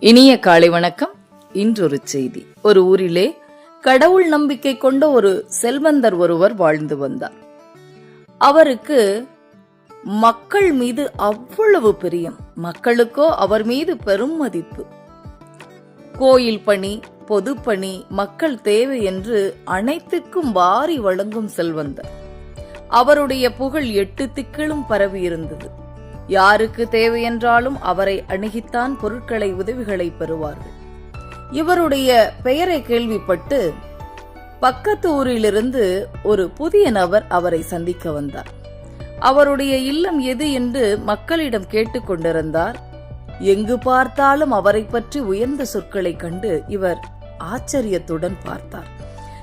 இனிய காலை வணக்கம். இன்றொரு செய்தி. ஒரு ஊரிலே கடவுள் நம்பிக்கை கொண்ட ஒரு செல்வந்தர் ஒருவர் வாழ்ந்து வந்தார். அவருக்கு மக்கள் மீது அவ்வளவு பிரியம். மக்களுக்கோ அவர் மீது பெரும் மதிப்பு. கோயில் பணி பொதுப்பணி மக்கள் தேவை என்று அனைத்துக்கும் வாரி வழங்கும் செல்வந்தர். அவருடைய புகழ் எட்டு திக்கிலும் பரவி இருந்தது. யாருக்கு தேவையென்றாலும் அவரை அணுகித்தான் பொருட்களை உதவிகளை பெறுவார்கள். இவருடைய பெயரை கேள்விப்பட்டு பக்கத்து ஊரிலிருந்து ஒரு புதிய நபர் அவரை சந்திக்க வந்தார். அவருடைய இல்லம் எது என்று மக்களிடம் கேட்டுக்கொண்டிருந்தார் எங்கு பார்த்தாலும் அவரை பற்றி உயர்ந்த சொற்களை கண்டு இவர் ஆச்சரியத்துடன் பார்த்தார்.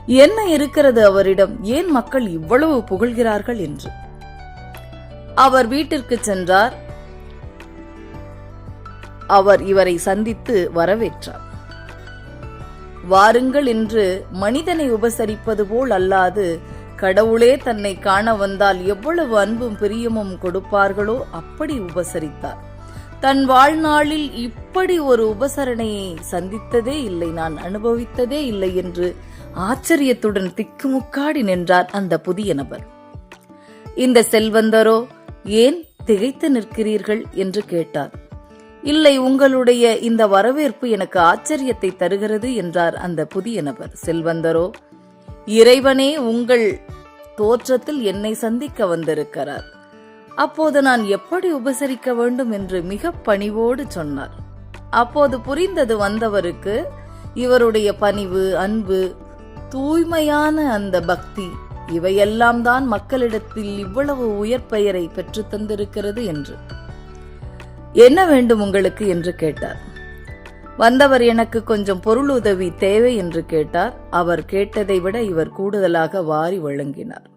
என்ன இருக்கிறது அவரிடம்? ஏன் மக்கள் இவ்வளவு புகழ்கிறார்கள்? என்று. அவர் வீட்டிற்கு சென்றார். அவர் இவரை சந்தித்து வரவேற்றார். வாருங்கள் என்று மனிதனை உபசரிப்பது போல் அல்லாது கடவுளே தன்னை காண வந்தால் எவ்வளவு அன்பும் பிரியமும் கொடுப்பார்களோ அப்படி உபசரித்தார். தன் வாழ்நாளில் இப்படி ஒரு உபசரணையை சந்தித்ததே இல்லை நான் அனுபவித்ததே இல்லை என்று ஆச்சரியத்துடன் திக்குமுக்காடி நின்றார் அந்த புதிய நபர். இந்த செல்வந்தரோ ஏன் திகைத்து நிற்கிறீர்கள் என்று கேட்டார். இல்லை உங்களுடைய இந்த வரவேற்பு எனக்கு ஆச்சரியத்தை தருகிறது என்றார் அந்த புதிய நபர். செல்வந்தரோ இறைவனே உங்கள் தோற்றத்தில் என்னை சந்திக்க வந்திருக்கிறார். அப்போது நான் எப்படி உபசரிக்க வேண்டும் என்று மிக பணிவோடு சொன்னார். அப்போது புரிந்தது வந்தவருக்கு இவருடைய பணிவு அன்பு தூய்மையான அந்த பக்தி இவையெல்லாம் தான் மக்களிடத்தில் இவ்வளவு உயர் பெயரை பெற்று தந்திருக்கிறது என்று. என்ன வேண்டும் உங்களுக்கு என்று கேட்டார். வந்தவர் எனக்கு கொஞ்சம் பொருள் உதவி தேவை என்று கேட்டார். அவர் கேட்டதை விட இவர் கூடுதலாக வாரி வழங்கினார்.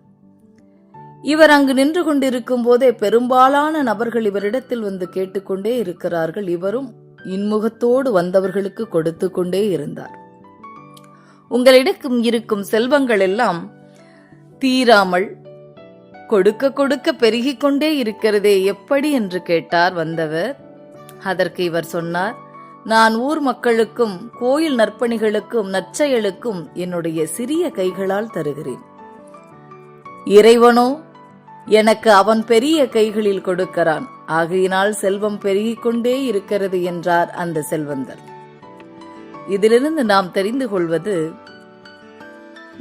இவர் அங்கு நின்று கொண்டிருக்கும் போதே பெரும்பாலான நபர்கள் இவரிடத்தில் வந்து கேட்டுக்கொண்டே இருக்கிறார்கள். இவரும் இன்முகத்தோடு வந்தவர்களுக்கு கொடுத்து கொண்டே இருந்தார். உங்களிடம் இருக்கும் செல்வங்கள் எல்லாம் தீராமல் கொடுக்க கொடுக்க பெருகிக் கொண்டே இருக்கிறதே எப்படி என்று கேட்டார் வந்தவர். அதற்கு இவர் சொன்னார் நான் ஊர் மக்களுக்கும் கோயில் நற்பணிகளுக்கும் நற்செயலுக்கும் என்னுடைய சிறிய கைகளால் தருகிறேன். இறைவனோ எனக்கு அவன் பெரிய கைகளில் கொடுக்கிறான். ஆகையினால் செல்வம் பெருகிக் கொண்டே இருக்கிறது என்றார் அந்த செல்வந்தர். இதிலிருந்து நாம் தெரிந்து கொள்வது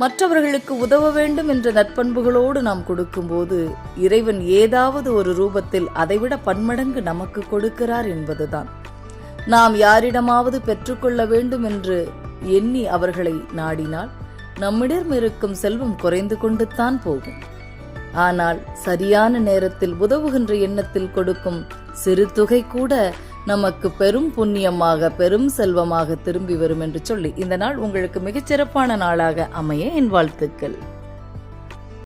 மற்றவர்களுக்கு உதவ வேண்டும் என்ற நற்பண்புகளோடு நாம் கொடுக்கும்போது இறைவன் ஏதாவது ஒரு ரூபத்தில் அதைவிட பன்மடங்கு நமக்கு கொடுக்கிறார் என்பதுதான். நாம் யாரிடமாவது பெற்றுக்கொள்ள வேண்டும் என்று எண்ணி அவர்களை நாடினால் நம்மிடம் இருக்கும் செல்வம் குறைந்து கொண்டுத்தான் போகும். ஆனால் சரியான நேரத்தில் உதவுகின்ற எண்ணத்தில் கொடுக்கும் சிறு தொகை கூட நமக்கு பெரும் புண்ணியமாக பெரும் செல்வமாக திரும்பி வரும் என்று சொல்லி இந்த நாள் உங்களுக்கு மிகச்சிறப்பான நாளாக அமைய என் வாழ்த்துக்கள்.